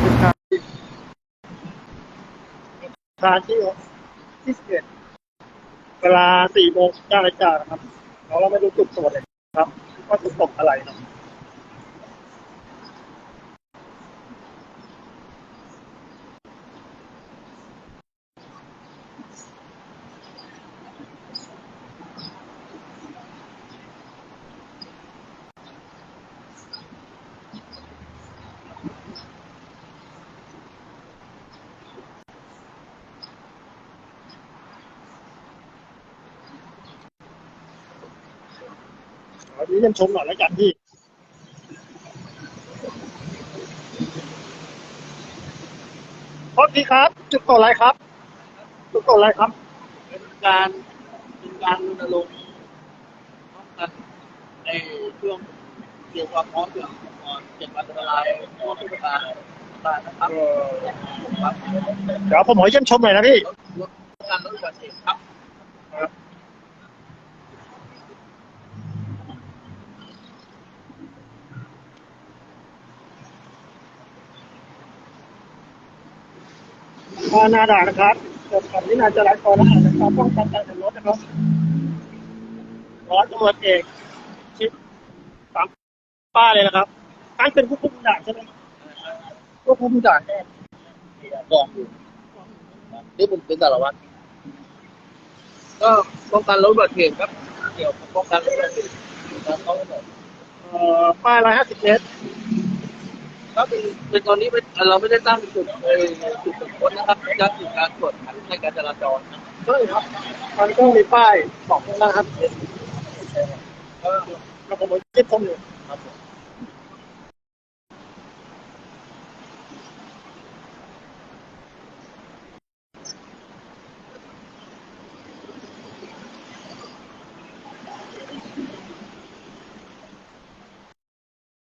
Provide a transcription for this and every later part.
วัสดีครับทานที่ที่สิบเอ็ดเวลาสี่โมงเก้านาฬิกาครับเราเราไม่รู้จุดตรวจเลยครับว่าจุดตกอะไรครับ ขอเยี่ยมชมหน่อยแล้วกันพี่โทษทีครับ จุดตรวจอะไรครับ จุดตรวจอะไรครับ เป็นการเป็นการรณรงค์ป้องกันในช่วงเกี่ยวกับพร้อมเกี่ยวกับก่อนเก็บอันตรายของผู้ประกอบการนะครับเออครับเดี๋ยวผมขอเยี่ยมชมหน่อยนะพี่ ลดลดการลดอุบัติเหตุครับ พานาด่านนะครับกดขับวินัยจราจรและอาจจะการป้องกันการขับรถนะครับร้อยตำรวจเอกชิดตามป้าเลยนะครับตั้งเป็นผู้คุมด่านใช่ไหมผู้คุมด่านกองอยู่นี่ผมเป็นสารวัตรก็ป้องกันลดอุบัติเหตุครับ เกี่ยวกับป้องกันลดอุบัติเหตุการต้องหมดเอ่อป้ายร้อยห้าสิบเมตร ก็เป็นเป็นตอนนี้เป็นเราไม่ได้ตั้งเป็นจุดจุดตรวจค้นนะครับจะมีการตรวจขันในการจราจรใช่ครับมันก็มีป้ายบอกข้างหน้าครับก็แล้วผมคิดผมชมอยู่ครับผม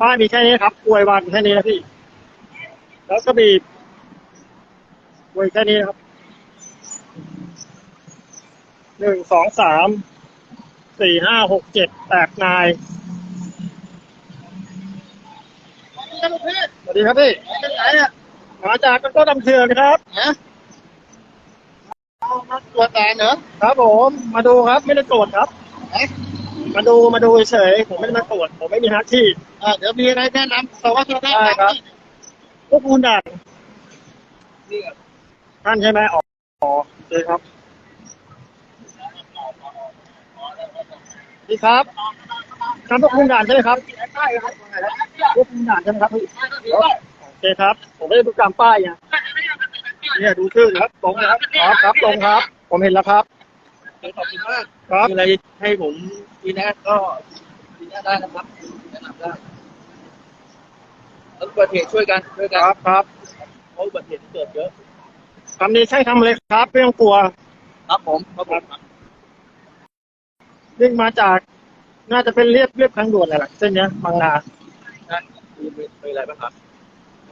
ป้ายมีแค่นี้ครับอวยวันแค่นี้นะพี่ แล้วก็บีบอวยแค่นี้นะครับ หนึ่งสองสาม สี่ห้าหกเจ็ดแปดนาย สวัสดีครับพี่เป็นไหนอะมาจากกันก็ดำเทือนนะครับ ฮะเอามาตรวจแต่เหรอ ครับผม มาดูครับ ไม่ได้ตรวจครับเอ๊ะ มาดูมาดูเฉยผมไม่ได้มาตรวจผมไม่มีหน้าที่ อ่าเดี๋ยวมีอะไรแนะนำสวัสดีได้ครับพวกคุณด่านนี่ครับท่านใช่ไหมอ๋ออ๋อโอเคครับนี่ครับท่านพวกคุณด่านใช่ไหมครับพวกคุณด่านใช่ไหมครับพี่โอเคครับ ผมไม่ได้ดูตามป้ายไงเนี่ยดูชื่อครับ ตรงนะครับครับครับตรงครับ ผมเห็นแล้วครับ ขอบคุณมากครับมีอะไรให้ผมทีแนะก็ทีแนะได้นะครับแนะนำได้แล้วอุบัติเหตุช่วยกันช่วยคกันรับครับเพราะอุบัติเหตุที่เกิดเยอะคำนี้ใช่ทำเลยครับไม่ต้องกลัว ครับผมครับผมวิ่งมาจากน่าจะเป็นเรียบเรียบทางด่วนอะไรล่ะเส้นเนี้ยบางนานั่นมีมีมีอะไรบ้างครับ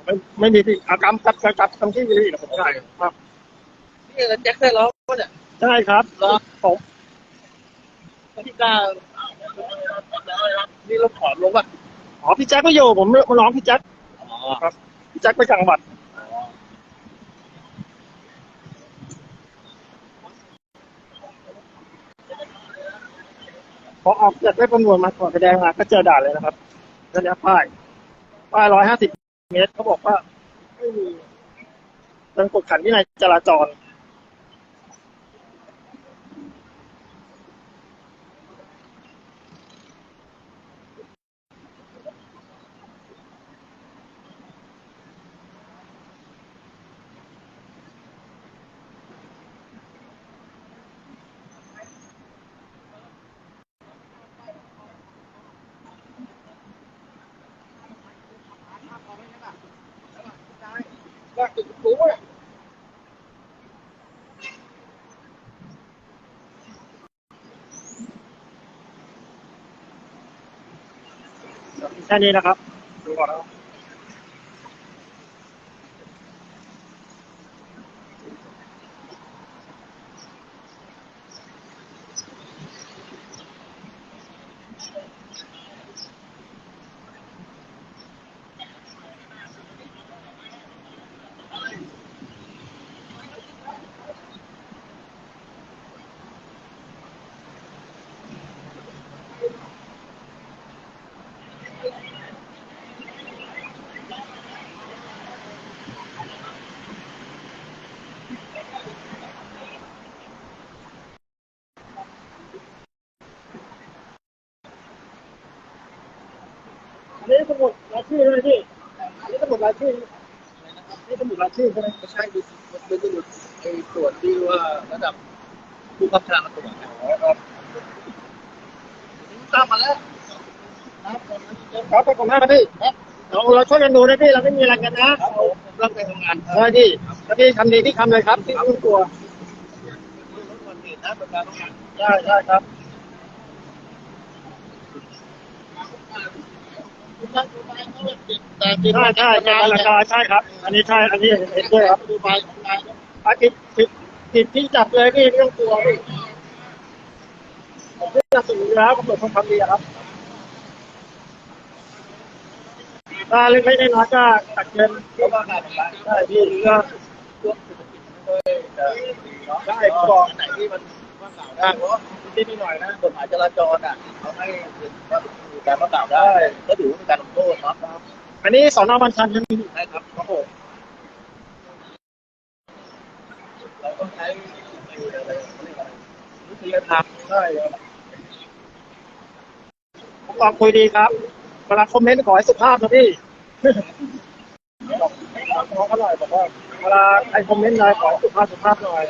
ไม่ไม่มีที่อากรรมกับกับคำที่วิริผมใช่ครับนี่อะไรแจ็คได้แล้วก็เนี่ย ใช่ครับเหรอผมที่กล้านี่เราถอนลงป่ะอ๋อพี่แจ็คก็อยู่ผมมาร้องพี่แจ็คอ๋อพี่แจ็คไปจังหวัดพอออกจากได้ตำรวจมาก่อนแสดงมาก็เจอด่านเลยนะครับนั่นแหละป้าย ป้ายร้อยห้าสิบเมตรเขาบอกว่า ไม่มีการกดขันวินัยจราจร ว่าจุดรู้อะแค่นี้นะครับดูก่อนนะครับ ชื่อใช่ไหมพี่อันนี้สมุดรายชื่อนี่สมุดรายชื่อใช่ไหมไม่ใช่ดูมันเป็นสมุดไอ้ส่วนที่ว่าระดับผู้ขับชาตัวจครับตามมาแล้วครับครับขอบคุณมากครับพี่เราเราช่วยกันดูนะพี่เราไม่มีอะไรกันนะรับไปทำงานใช่พี่ถ้าพี่ทำดีพี่ทำเลยครับพี่ไม่ต้องกลัวรถวันเหตุนะประการต้องงานใช่ใช่ครับ แต่ ใช่ใช่ใช่ราคาใช่ครับ อันนี้ใช่อันนี้เห็นด้วยครับดูไปอาผิดผิดผิดที่จับเลยพี่ไม่ต้องกลัวพี่ผมเชื่อสิ่งแล้วกำหนดคนทำดีครับถ้าเล็กๆน้อยก็ตัดเงินก็ว่าการทำงานได้พี่ก็ช่วงเศรษฐกิจไม่ค่อยจะดีเนาะได้บอกไหนที่มัน ว่ากล่าวได้เพราะนิดนิดหน่อยนะกฎหมายจราจรอะเขาให้การว่ากล่าวได้ ก็ถือว่าเป็นการลงโทษเนาะอันนี้สอนอบัญชันใช่ไหมพี่ใช่ครับครับผมเราต้องใช้ไอ้อะไรเขาเรียกอะไรวิทยาธรรมใช่ครับผมลองคุยดีครับเวลาคอมเมนต์ขอให้สุภาพนะพี่บอกน้องเขาหน่อยบอกว่าเวลาใครคอมเมนต์อะไรขอสุภาพสุภาพหน่อย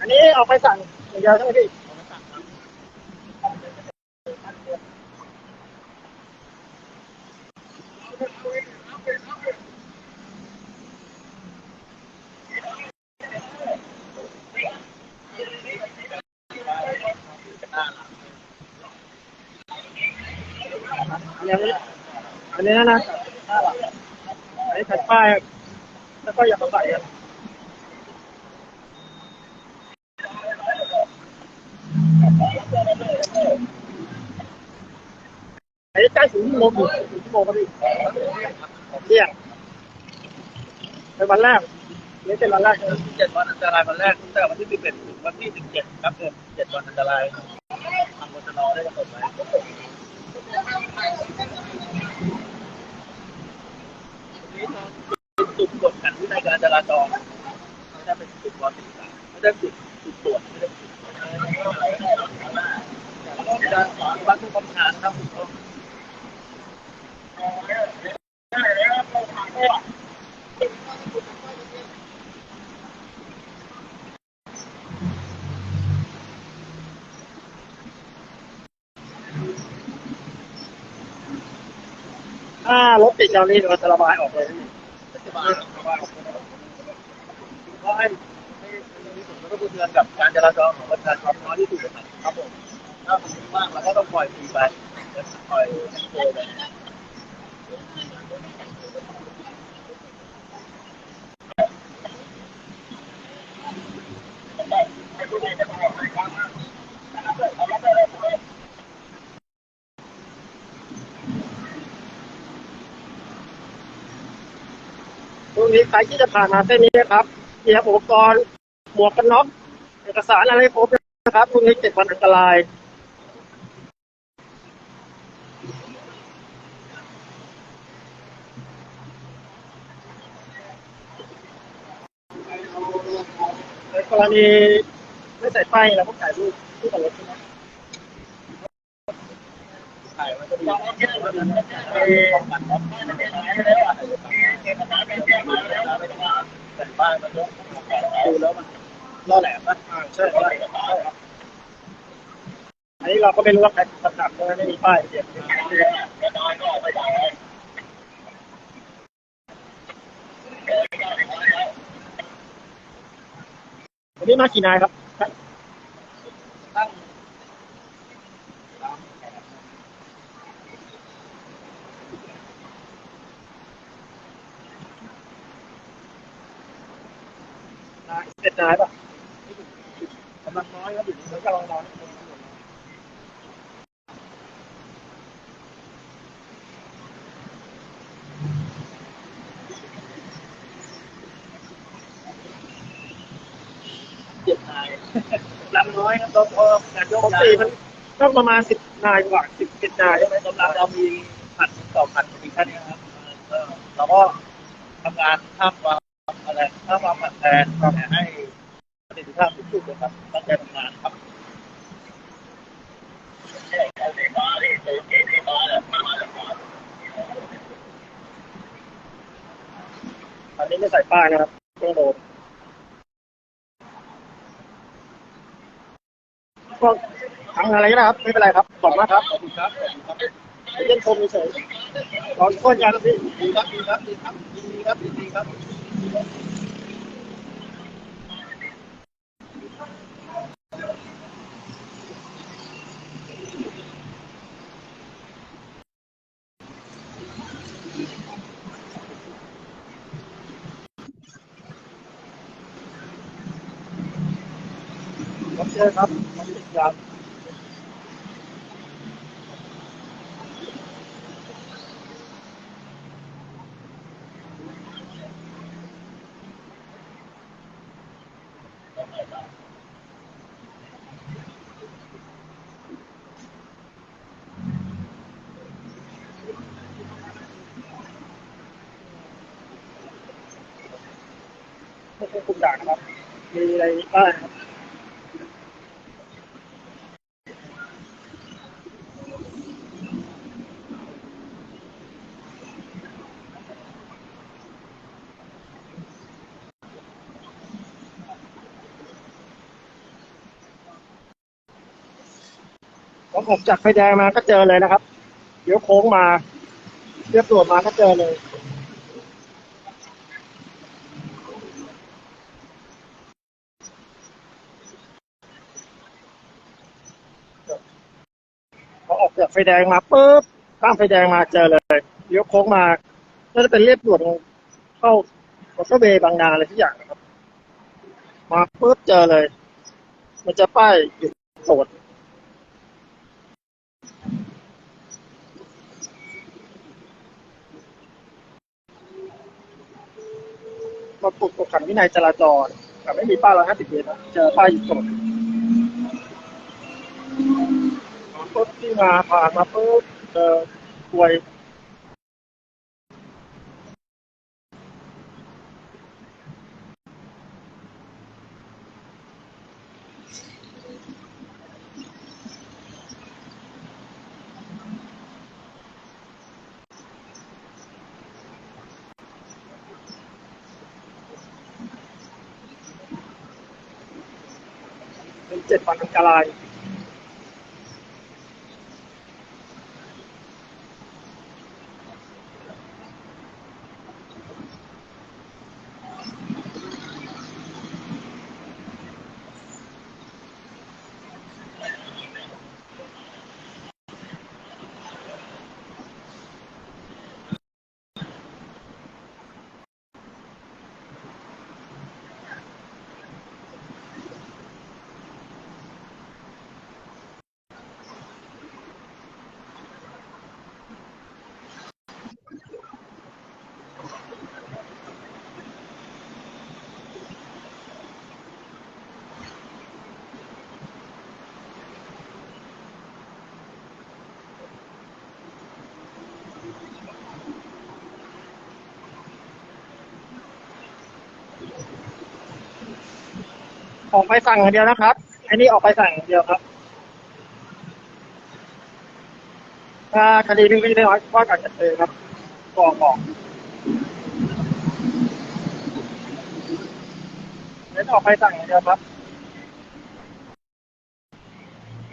อันนี้เอาไปสั่งอย่างเดียวใช่ไหมพี่ อันนี้อันนี้นะอันนี้แผ่นป้ายแล้วก็อย่ามาใส่อะอันนี้ใกล้ถึงโมงอยู่ถึงโมงครับพี่เที่ยงเป็นวันแรกนี่เป็นวันแรกใช่เจ็ดวันอันตรายวันแรกตั้งแต่วันที่สิบเอ็ดถึงวันที่สิบเจ็ดครับเดือนเจ็ดวันอันตรายทางบชนได้กำหนดไว้นี่เป็นจุดกดขันวินัย การจราจรไม่ได้เป็นจุดวอร์ติสามไม่ได้จุดจุดตรวจไม่ได้จุดการสอนวัดทุกคำถามครับถูกต้องถ้ารถติดยานี้เราจะระบายออกเลยสบายสบาย ก็ให้ให้มีผลกระทบกระเทือนกับการจราจรของประชาชนน้อยที่สุดนะครับผมถ้ามันมากเราก็ต้องปล่อยฟรีไปปล่อยให้โตไปตรงนี้ใครที่จะผ่านมาเส้นนี้นะครับ เตรียมอุปกรณ์หมวกกันน็อกเอกสารอะไรครบนะครับตรงนี้เจ็ดวันอันตรายในกรณีไม่ใส่ป้ายเราก็ถ่ายรูปที่กับรถใช่ไหมถ่ายมันก็ดีเออ แต่บ้านมันก็ดูแล้วมันล่อแหลมนะใช่ใช่ใช่ครับอันนี้เราก็ไม่รู้ว่าใครตัดตัดเลยไม่มีป้ายเดียววันนี้มากี่นายครับ ตั้ง นาย เจ็ดนายป่ะกำลังน้อยครับอยู่เหมือนกำลังน้อยเจ็ดนายลำน้อยครับตัวการยปกกย้าติมันต้องประมาณสิบนายกว่าสิบเจ็ดนายใช่ไหมกำลังเรามีผัดต่อผัดอีกแค่นี้ครับเราก็ทำงานท่ามกลางอะไรถ้าความผั แทนแต่ให้ประสิทธิภาพสูงสุดนะครับตั้งใจทำงานครับอันนี้ไม่ใส่ป้ายนะครับต้องโดนก็ทำอะไรก็ได้ครับ ไม่เป็นไรครับขอบมากครับขอบคุณครับขอบคุณครับเยี่ยมชมเฉยตอนต้นกันพี่ดีครับดีครับดีครับดีครับดีครับ ชิญครับมันติดยามไม่ใช่คุมด่านนะครับ มีอะไรบ้างครับ ผมออกจากไฟแดงมาก็เจอเลยนะครับ เดี๋ยวโค้งมา เรียบตรวจมาก็เจอเลยพอออกจากไฟแดงมาปุ๊บข้ามไฟแดงมาเจอเลยเดี๋ยวโค้งมาก็จะเป็นเรียบด่วนเข้ามอเตอร์เวย์บางนาอะไรทุกอย่างนะครับ มาปุ๊บเจอเลย มันจะป้ายหยุดตรวจ มาถูกกดขันวินัยจราจร แต่ไม่มีป้ายร้อยห้าสิบเมตรนะเจอป้ายหยุดตรวจปุ๊บที่มาผ่านมาปุ๊บเจอควย เออกไปสั่งอย่างเดียวนะครับ อันนี้ออกไปสั่งอย่างเดียวครับถ้าคดีนี้ไม่ได้ว่าการจัดเจอครับบอกบอกเน้นออกไปสั่งอย่างเดียวครับ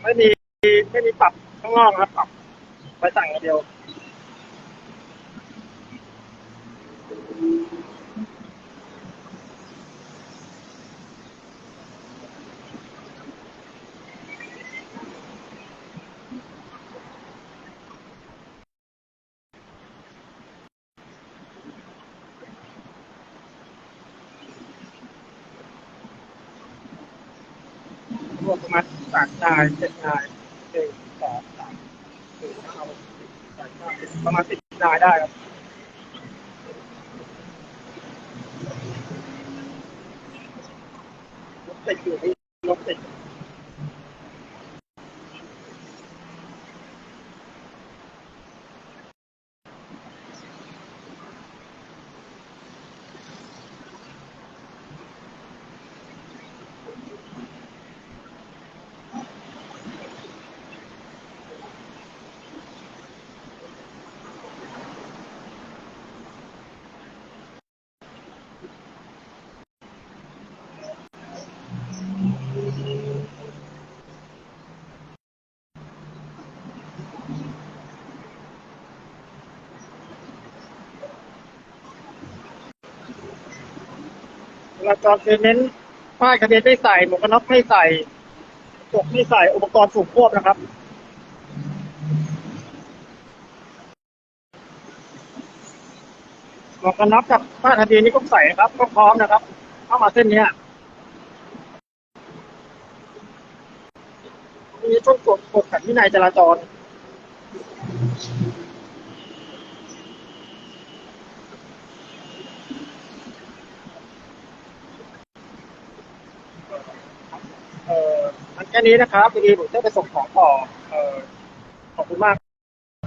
ไม่มีไม่มีปรับข้างนอกนะครับปรับไปสั่งอย่างเดียวากตายเจ็ดนายหนึ่งสองสามสี่ห้าหกเจ็ดแปดเก้าสิบประมาณสิบนายได้ครับติดอยู่ที่ลบติด ราจรคือเน้นป้ายทะเบียนไม่ใส่หมวกกันน็อกไม่ใส่กระจกไม่ใส่อุปกรณ์สูบควบนะครับ หมวกกันน็อกกับป้ายทะเบียนนี่ก็ใส่ครับก็พร้อมนะครับ เข้ามาเส้นเนี้ยมีช่วงกดกดขันวินัยจราจร เอ่อมั นี้นะครับพอดีผมได้ไปส่งของต่อเอ่อขอบคุณมาก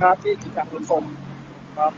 ครับที่กิจกรรมรับชมครับ